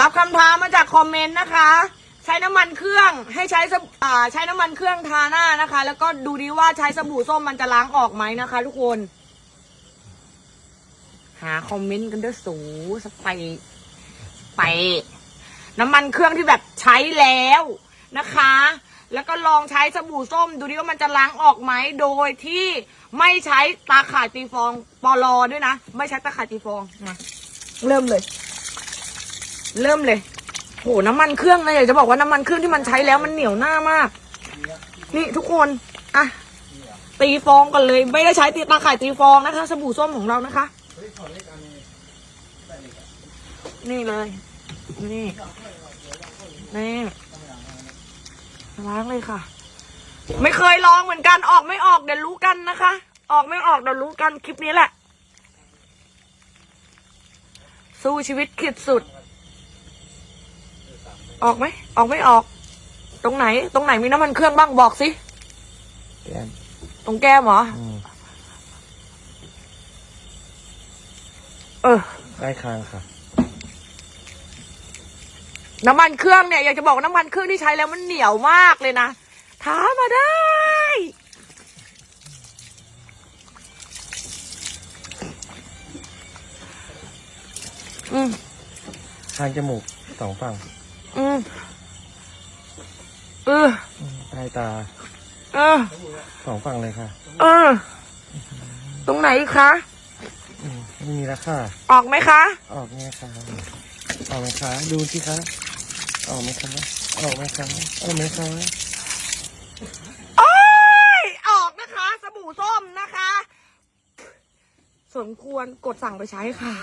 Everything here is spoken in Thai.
รับคำท้ามาจากคอมเมนต์นะคะ ใช้น้ำมันเครื่องให้ใช้สบอ่าใช้น้ำมันเครื่องทาหน้านะคะ แล้วก็ดูดีว่าใช้สบู่ส้มมันจะล้างออกไหมนะคะ ทุกคน หาคอมเมนต์กันด้วยสูสไปไป น้ำมันเครื่องที่แบบใช้แล้วนะคะ แล้วก็ลองใช้สบู่ส้ม ดูดิว่ามันจะล้างออกไหมโดยที่ไม่ใช้ตาข่ายตีฟองปอลอด้วยนะ ไม่ใช้ตาข่ายตีฟองนะเริ่มเลย เริ่มเลยโหน้ำมันเครื่องนะอยากจะบอกว่าน้ำมันเครื่องที่มันใช้แล้วมันเหนียวหน้ามาก นี่ทุกคนอะตีฟองกันเลย ไม่ได้ใช้ตีตาข่ายตีฟองนะคะ สบู่ส้มของเรานะคะ นี่เลย นี่นี่ล้างเลยค่ะ ไม่เคยลองเหมือนกันออกไม่ออกเดี๋ยวรู้กันนะคะ ออกไม่ออกเดี๋ยวรู้กันคลิปนี้แหละ สู้ชีวิตขีดสุด ออกไหม ออกไม่ออก ตรงไหน ตรงไหนมีน้ำมันเครื่องบ้างบอกสิ แก้มตรงแก้มเหรอ อืมเออ ได้คางค่ะ น้ำมันเครื่องเนี่ยอยากจะบอกว่าน้ำมันเครื่องที่ใช้แล้วมันเหนียวมากเลยนะท้ามาได้ อืม คางจมูกสองฝั่ง อืมเอออืมใต้ตาเออสองฝั่งเลยค่ะ เออ ตรงไหนอีกคะ อืมไม่มีแล้วค่ะ ออกไหมคะ ออกไงคะออกไหมคะ ดูสิคะ ออกไหมคะ ออกไหมคะ ออกไหมคะ โอ้ย ออกนะคะ สบู่ส้มนะคะ สมควรกดสั่งไปใช้ค่ะ